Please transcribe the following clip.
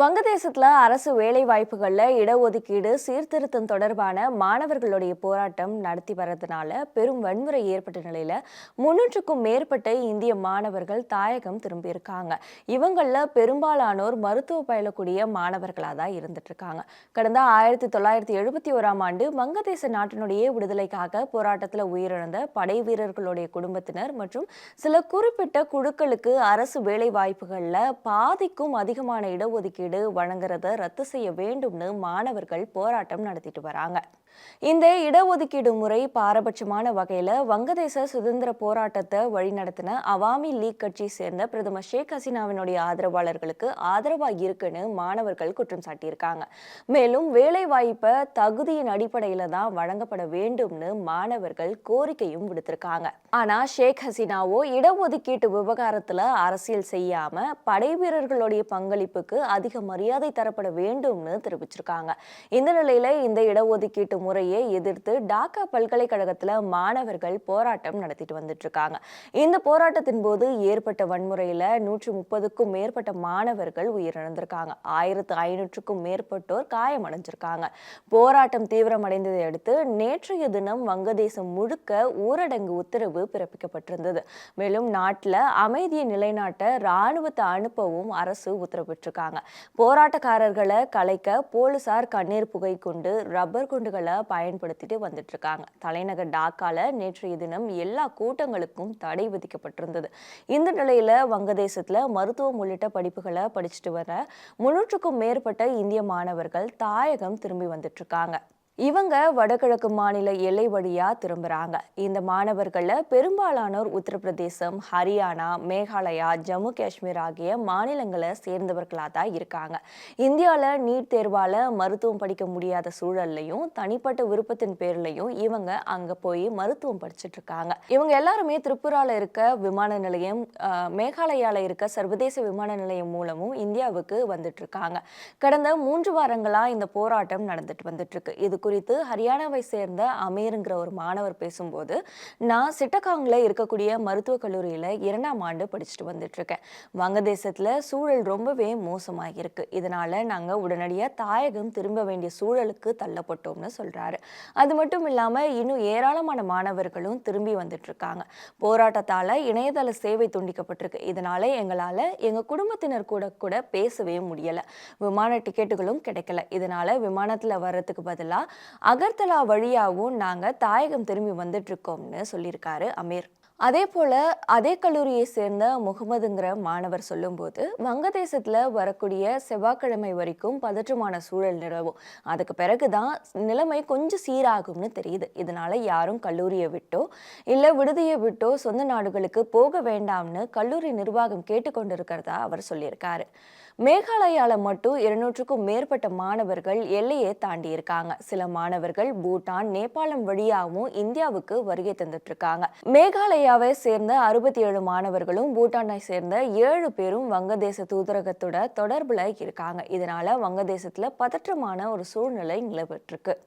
வங்கதேசத்தில் அரசு வேலை வாய்ப்புகளில் இடஒதுக்கீடு சீர்திருத்தம் தொடர்பான மாணவர்களுடைய போராட்டம் நடத்தி வர்றதுனால பெரும் வன்முறை ஏற்பட்ட நிலையில் முன்னூற்றுக்கும் மேற்பட்ட இந்திய மாணவர்கள் தாயகம் திரும்பியிருக்காங்க. இவங்களில் பெரும்பாலானோர் மருத்துவ பயிலக்கூடிய மாணவர்களாக தான் இருந்துட்டு இருக்காங்க கடந்த ஆயிரத்தி தொள்ளாயிரத்தி எழுபத்தி ஓராம் ஆண்டு வங்கதேச நாட்டினுடைய விடுதலைக்காக போராட்டத்தில் உயிரிழந்த படை வீரர்களுடைய குடும்பத்தினர் மற்றும் சில குறிப்பிட்ட குழுக்களுக்கு அரசு வேலை வாய்ப்புகளில் பாதிக்கும் அதிகமான இடஒதுக்கீடு வழங்குறத ரத்து செய்ய வேண்டும்னு மாணவர்கள் போராட்டம் நடத்திட்டு வராங்க. இந்த இடஒதுக்கீடு முறை பாரபட்சமான வகையில வங்கதேச சுதந்திர போராட்டத்தை வழிநடத்தின அவாமி லீக் கட்சியை சேர்ந்த பிரதமர் ஷேக் ஹசீனாவினுடைய ஆதரவாளர்களுக்கு ஆதரவா இருக்குன்னு மாணவர்கள் குற்றம் சாட்டியிருக்காங்க. மேலும் வேலை வாய்ப்பை தகுதியின் அடிப்படையில தான் வழங்கப்பட வேண்டும்னு மாணவர்கள் கோரிக்கையும் விடுத்திருக்காங்க. ஆனா ஷேக் ஹசீனாவோ இடஒதுக்கீட்டு விவகாரத்துல அரசியல் செய்யாம படை வீரர்களுடைய பங்களிப்புக்கு அதிக மரியாதை தரப்பட வேண்டும்னு தெரிவிச்சிருக்காங்க. இந்த நிலையில இந்த இடஒதுக்கீட்டு முறையை எதிர்த்து டாக்கா பல்கலைக்கழகத்துல மாணவர்கள் போராட்டம் நடத்திட்டு வந்துட்டு இருக்காங்க இந்த போராட்டத்தின் போது ஏற்பட்ட வன்முறையில நூற்று முப்பதுக்கும் மேற்பட்ட மாணவர்கள் உயிரிழந்திருக்காங்க. ஆயிரத்து ஐநூற்றுக்கும் மேற்பட்டோர் காயமடைஞ்சிருக்காங்க. போராட்டம் தீவிரமடைந்ததை அடுத்து நேற்றைய தினம் வங்கதேசம் முழுக்க ஊரடங்கு உத்தரவு பிறப்பிக்கப்பட்டிருந்தது. மேலும் நாட்டில் அமைதியை நிலைநாட்ட ராணுவத்தை அனுப்பவும் அரசு உத்தரவிட்டிருக்காங்க. போராட்டக்காரர்களை கலைக்க போலீசார் கண்ணீர் புகை கொண்டு ரப்பர் குண்டுகளை பயன்படுத்திட்டு வந்துட்டு இருக்காங்க. தலைநகர் டாக்கால நேற்றைய தினம் எல்லா கூட்டங்களுக்கும் தடை விதிக்கப்பட்டிருந்தது. இந்த நிலையில வங்கதேசத்துல மருத்துவம் உள்ளிட்ட படிப்புகளை படிச்சுட்டு வர முன்னூற்றுக்கும் மேற்பட்ட இந்திய மாணவர்கள் தாயகம் திரும்பி வந்துட்டு இருக்காங்க. இவங்க வடகிழக்கு மாநில எல்லை வழியா திரும்புறாங்க. இந்த மாணவர்கள்ல பெரும்பாலானோர் உத்தரப்பிரதேசம் ஹரியானா மேகாலயா ஜம்மு காஷ்மீர் ஆகிய மாநிலங்களை சேர்ந்தவர்களா தான் இருக்காங்க. இந்தியால நீட் தேர்வால மருத்துவம் படிக்க முடியாத சூழல்லையும் தனிப்பட்ட விருப்பத்தின் பேர்லையும் இவங்க அங்க போய் மருத்துவம் படிச்சுட்டு இருக்காங்க இவங்க எல்லாருமே திரிபுராவில் இருக்க விமான நிலையம் மேகாலயால இருக்க சர்வதேச விமான நிலையம் மூலமும் இந்தியாவுக்கு வந்துட்டு இருக்காங்க கடந்த மூன்று வாரங்களா இந்த போராட்டம் நடந்துட்டு வந்துட்டு இருக்கு இதுக்கு குறித்து ஹரியானாவை சேர்ந்த அமீருங்கிற ஒரு மாணவர் பேசும்போது நான் சிட்டகாங்கில் இருக்கக்கூடிய மருத்துவக் கல்லூரியில் இரண்டாம் ஆண்டு படிச்சுட்டு வந்துட்டுருக்கேன். வங்கதேசத்தில் சூழல் ரொம்பவே மோசமாக இருக்கு இதனால் நாங்கள் உடனடியாக தாயகம் திரும்ப வேண்டிய சூழலுக்கு தள்ளப்பட்டோம்னு சொல்கிறாரு அது மட்டும் இல்லாமல் இன்னும் ஏராளமான மாணவர்களும் திரும்பி வந்துட்டுருக்காங்க. போராட்டத்தால் இணையதள சேவை துண்டிக்கப்பட்டிருக்கு. இதனால் எங்களால் எங்கள் குடும்பத்தினர் கூட கூட பேசவே முடியலை. விமான டிக்கெட்டுகளும் கிடைக்கல. இதனால் விமானத்தில் வர்றதுக்கு பதிலாக அகர்தலா வழியாகவும் நாங்கள் தாயகம் திரும்பி வந்துட்டு இருக்கோம்னு சொல்லியிருக்காரு அமீர். அதே போல அதே கல்லூரியை சேர்ந்த முகமதுங்கிற மாணவர் சொல்லும்போது வங்கதேசத்துல வரக்கூடிய செவ்வாய்க்கிழமை வரைக்கும் பதற்றமான சூழல் நிலவும். அதுக்கு பிறகுதான் நிலைமை கொஞ்சம் சீராகும்னு தெரியுது. இதனால யாரும் கல்லூரியை விட்டோ இல்லை விடுதியை விட்டோ சொந்த நாடுகளுக்கு போக வேண்டாம்னு கல்லூரி நிர்வாகம் கேட்டுக்கொண்டிருக்கிறதா அவர் சொல்லியிருக்காரு. மேகாலயால மட்டும் இருநூற்றுக்கும் மேற்பட்ட மாணவர்கள் எல்லையை தாண்டி இருக்காங்க. சில மாணவர்கள் பூட்டான் நேபாளம் வழியாகவும் இந்தியாவுக்கு வருகை தந்துட்டு இருக்காங்க மேகாலயாவை சேர்ந்த அறுபத்தி ஏழு மாணவர்களும் பூட்டானை சேர்ந்த ஏழு பேரும் வங்கதேச தூதரகத்தோட தொடர்புல இருக்காங்க. இதனால வங்கதேசத்துல பதற்றமான ஒரு சூழ்நிலை நிலவிட்டு இருக்கு